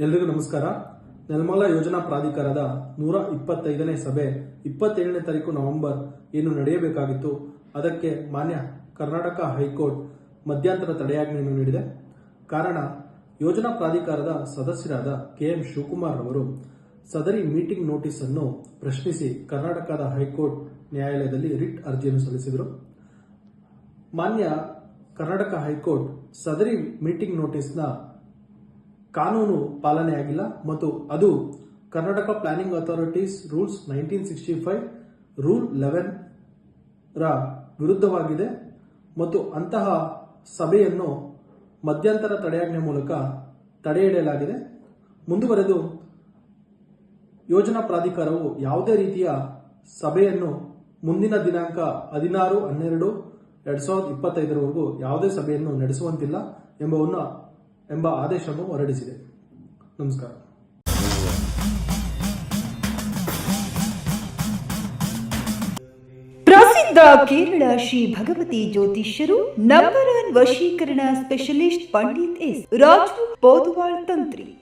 ಎಲ್ರಿಗೂ ನಮಸ್ಕಾರ. ನೆಲಮಂಗಲ ಯೋಜನಾ ಪ್ರಾಧಿಕಾರದ ನೂರ ಇಪ್ಪತ್ತೈದನೇ ಸಭೆ ಇಪ್ಪತ್ತೇಳನೇ ತಾರೀಕು ನವೆಂಬರ್ ಏನು ನಡೆಯಬೇಕಾಗಿತ್ತು, ಅದಕ್ಕೆ ಮಾನ್ಯ ಕರ್ನಾಟಕ ಹೈಕೋರ್ಟ್ ಮಧ್ಯಂತರ ತಡೆಯಾಜ್ಞೆಯನ್ನು ನೀಡಿದೆ. ಕಾರಣ, ಯೋಜನಾ ಪ್ರಾಧಿಕಾರದ ಸದಸ್ಯರಾದ ಕೆ ಎಂ ಶಿವಕುಮಾರ್ ಅವರು ಸದರಿ ಮೀಟಿಂಗ್ ನೋಟಿಸ್ ಅನ್ನು ಪ್ರಶ್ನಿಸಿ ಕರ್ನಾಟಕದ ಹೈಕೋರ್ಟ್ ನ್ಯಾಯಾಲಯದಲ್ಲಿ ರಿಟ್ ಅರ್ಜಿಯನ್ನು ಸಲ್ಲಿಸಿದರು. ಮಾನ್ಯ ಕರ್ನಾಟಕ ಹೈಕೋರ್ಟ್ ಸದರಿ ಮೀಟಿಂಗ್ ನೋಟಿಸ್ನ ಕಾನೂನು ಪಾಲನೆಯಾಗಿಲ್ಲ ಮತ್ತು ಅದು Karnataka planning authorities rules nineteen sixty five rule eleven ರ ವಿರುದ್ಧವಾಗಿದೆ ಮತ್ತು ಅಂತಹ ಸಭೆಯನ್ನು ಮಧ್ಯಂತರ ತಡೆಯಾಜ್ಞೆ ಮೂಲಕ ತಡೆಹಿಡಿಯಲಾಗಿದೆ ಮುಂದುವರೆದು ಯೋಜನಾ ಪ್ರಾಧಿಕಾರವು ಯಾವುದೇ ರೀತಿಯ ಸಭೆಯನ್ನು ಮುಂದಿನ ದಿನಾಂಕ ಹದಿನಾರು, ಹನ್ನೆರಡು, ಎರಡ್ ಸಾವಿರದ ಇಪ್ಪತ್ತೈದರವರೆಗೂ ಯಾವುದೇ ಸಭೆಯನ್ನು ನಡೆಸುವಂತಿಲ್ಲ ಎಂಬವನ್ನು ಎಂಬ ಆದೇಶವನ್ನು ಹೊರಡಿಸಿದೆ. ನಮಸ್ಕಾರ. ಪ್ರಸಿದ್ಧ ಕೇರಳ ಶ್ರೀ ಭಗವತಿ ಜ್ಯೋತಿಷ್ಯರು ನಂಬರ್ ಒನ್ ವಶೀಕರಣ ಸ್ಪೆಷಲಿಸ್ಟ್ ಪಂಡಿತ್ ಎಸ್. ರಾಜು ಪೋದುವಾಳ್ ತಂತ್ರಿ.